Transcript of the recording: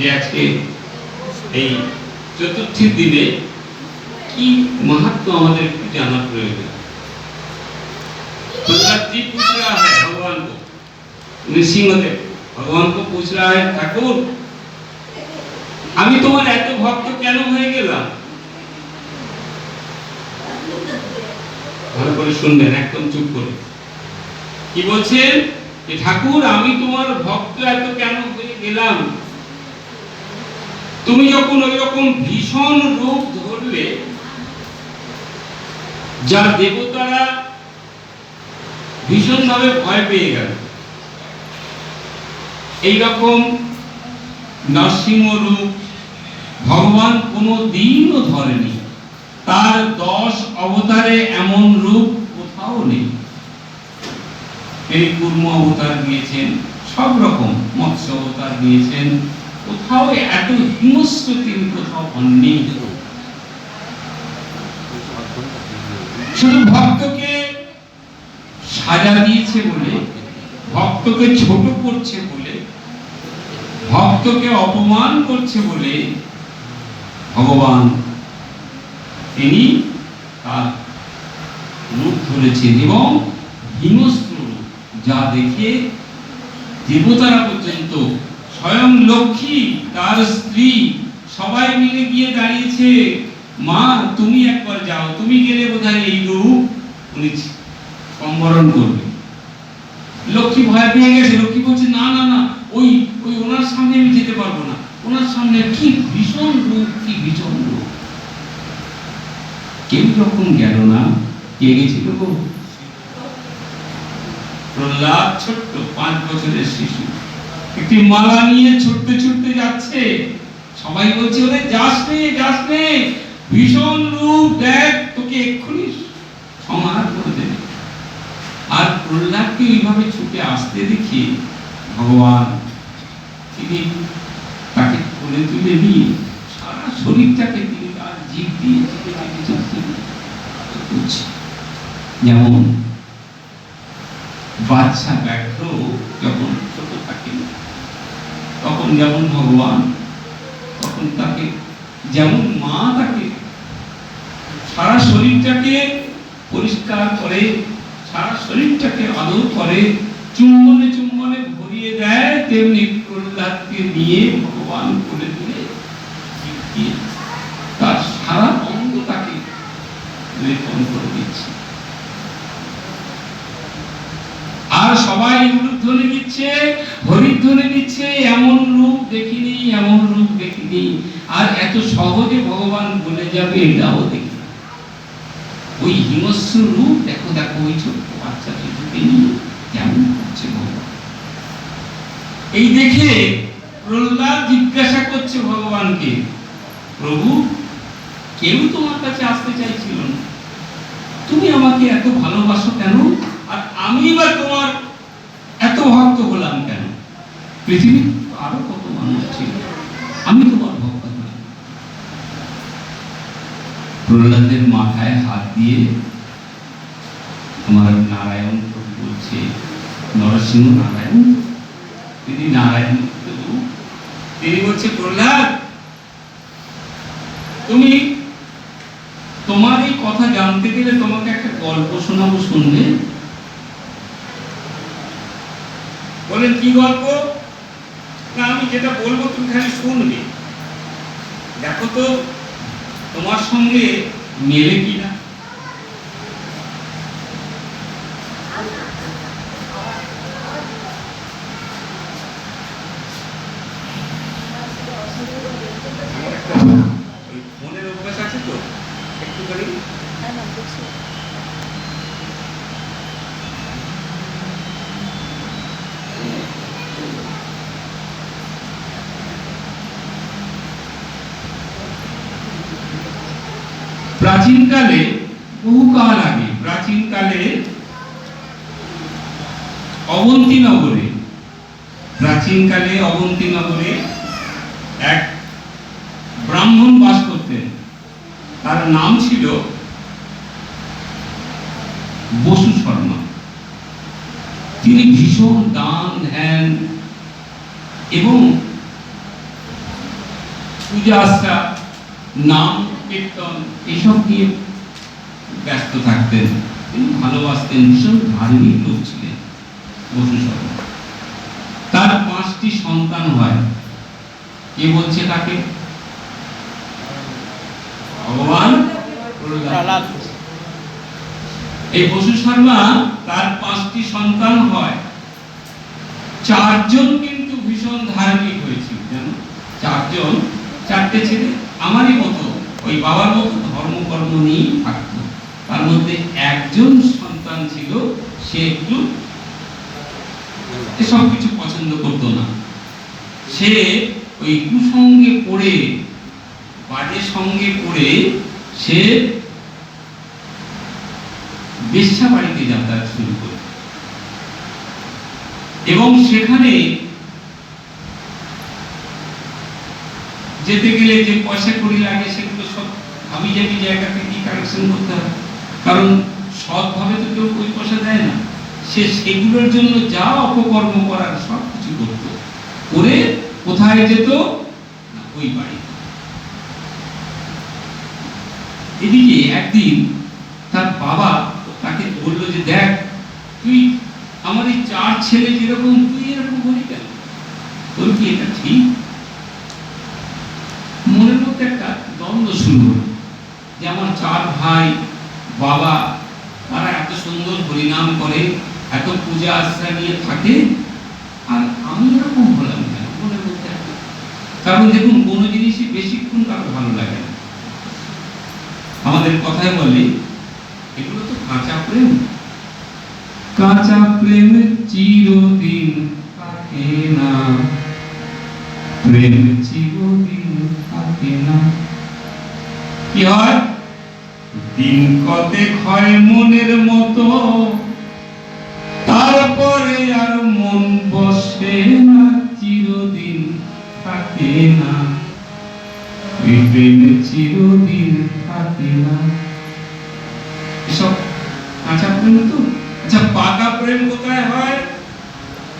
যে আজকে এই চতুর্থীর দিনে কি মাহাত্ম আমাদের একটু জানার প্রয়োজন प्रहलाद जी पूछ रहा है भगवान को नृसिंहदेव भगवान को पूछ रहा है ठाकुर আমি তোমার এত ভক্ত কেন হয়ে গেলাম ভালো করে শুনবেন একদম চুপ করে কি বলছেন যে ঠাকুর আমি তোমার ভক্ত এত কেন হয়ে গেলাম তুমি যখন ওই রকম ভীষণ রূপ ধরলে, যা দেবতারা ভীষণভাবে ভয় পেয়ে গেল। এইরকম নরসিংহ রূপ ভগবান কোনো দিনও ধরেনি। তার দশ অবতারে এমন রূপ কোথাও নেই। তিনি কুর্ম অবতার নিয়েছেন, সব রকম মৎস্য অবতার নিয়েছেন কোথাও এত হিংস্র তিনি কোথাও হননি। শুধু ভক্তকে সাজা দিয়েছে বলে, ভক্তকে ছোট করছে বলে, ভক্তকে অপমান করছে বলে ভগবান তিনি তার রূপ ধরেছেন এবং হিংস্র যা দেখে দেবতারা পর্যন্ত স্বয়ং লক্ষ্মী, তার স্ত্রী, সবাই মিলে গিয়ে দাঁড়িয়েছে। মা, তুমি একবার যাও, তুমি গেলে বোধহয় এই রূপ উনি সম্বরণ করবে। লক্ষ্মী ভয় পেয়ে গেছে। লক্ষ্মী বলছে, না না না, ওই ওই ওনার সামনে আমি যেতে পারব না। ওনার সামনে কি ভীষণ রূপ, কি ভীষণ রূপ। কেউ যখন গেল না, কে গেছিল গো? প্রহ্লাদ ছোট্ট, পাঁচ বছরের শিশু। একটি মালা নিয়ে ছুটতে ছুটতে যাচ্ছে। সবাই বলছে, ওরে, যাস নে যাস নে ভীষণ রূপ দেখ, তোকে এক্ষুনি সমাহার করে দেবে। আর প্রহ্লাদকে এইভাবে ছুটে আসতে দেখে ভগবান তিনি তাকে কোলে তুলে নিয়ে সারা শরীরটাকে তিনি তার জিভ দিয়ে যেমন বাচ্চা ব্যর্থ যখন ছোট থাকে যেমন ভগবান, তখন তাকে, যেমন মা তাকে, সারা শরীরটাকে পরিষ্কার করে, সারা শরীরটাকে আদর করে, চুম্বনে চুম্বনে ভরিয়ে দেয়, তেমনি প্রহ্লাদকে নিয়ে ভগবান করে দিলে তার সারা অঙ্গ তাকে লেপন করে দিচ্ছে। আর সবাই উলুধ্বনি দিচ্ছে হরিধ্বনি দিচ্ছে এমন দেখিনি, এমন রূপ দেখিনি। আর এত সহজে ভগবান বলে যাবে, এটাও দেখি ওই হিংস্র রূপ, দেখো দেখো, ওই ছোট্ট বাচ্চা শিশুকে কেমন করছে ভগবান। এই দেখে প্রহ্লাদ জিজ্ঞাসা করছে ভগবানকে, প্রভু, কেউ তোমার কাছে আসতে চাইছিল না। তুমি আমাকে এত ভালোবাসো কেন? আর আমি বা তোমার এত ভক্ত হলাম কেন? পৃথিবী আরও কত আমি তোমার ভক্ত প্রহ্লাদের মাথায় হাত দিয়ে আমার নারায়ণ প্রভু বলছে, নরসিংহ নারায়ণ, তিনি নারায়ণ প্রভু। তিনি বলছে, প্রহ্লাদ, তুমি তোমার এই কথা জানতে গেলে তোমাকে একটা গল্প শোনাবো শুনবে বলেন, কি গল্প? না আমি যেটা বলব তুমি খালি শুনবে। দেখো তো তোমার সঙ্গে মেলে আমার একটা ওই ফোনের অভ্যাস আছে তো একটু করে প্রাচীনকালে বহুকাল আগে, প্রাচীনকালে অবন্তী নগরে প্রাচীনকালে অবন্তী নগরে এক ব্রাহ্মণ বাস করতেন। তার নাম ছিল বসু শর্মা। তিনি ভীষণ দান, ধ্যান এবং পূজা আশ্রা নাম কীর্তন, এসব নিয়ে ব্যস্ত থাকতেন। তিনি ভালোবাসতেন, ভীষণ ধার্মিক লোক ছিলেন, বসু তার পাঁচটি সন্তান হয়। কে বলছে কাকে ভগবান এই বসু শর্মা তার পাঁচটি সন্তান হয়। চারজন কিন্তু ভীষণ ধার্মিক হয়েছিল, জানো? চারজন, চারটে ছেলে, আমারই মতো। ওই বাবার মতো ধর্মকর্ম নিয়েই থাকতো। তার মধ্যে একজন সন্তান ছিল, সে একটু এসব কিছু পছন্দ করতো না। সে ওই কুসঙ্গে পড়ে, বাজে সঙ্গে পড়ে সে বেশ্যা বাড়িতে যাতায়াত শুরু করে। এবং সেখানে যেতে গেলে যে পয়সা কড়ি লাগে সব আমি জানি জায়গা থেকে কালেকশন করতে হবে। কারণ সৎভাবে তো কেউ ওই পয়সা দেয় না। সে সেগুলোর জন্য যা অপকর্ম করার সব কিছু করত। করে কোথায় যেত? ওই বাড়ি এদিকে একদিন তার বাবা তাকে বলল যে, দেখ, তুই আমার এই চার ছেলে যেরকম, তুই এরকম করি কেন? তোর কি এটা ঠিক? মনের মধ্যে একটা দ্বন্দ্ব শুরু হলো। যে আমার চার ভাই বাবা তারা এত সুন্দর হরিনাম করে এত পূজা আশ্রা নিয়ে থাকে আর আমি এরকম হলাম কেন? মনের মধ্যে কারণ দেখুন কোনো জিনিসই বেশিক্ষণ কারও ভালো লাগে না। আমাদের কথায় বলে এগুলো তো কাঁচা প্রেম। কাঁচা প্রেম চিরদিন থাকে না। প্রেম চিরদিন থাকে না। কি হয়? দিন কতে হয় মনের মতো, তারপরে আর মন বসে না, চিরদিন থাকে না। প্রেম চিরদিন থাকে না।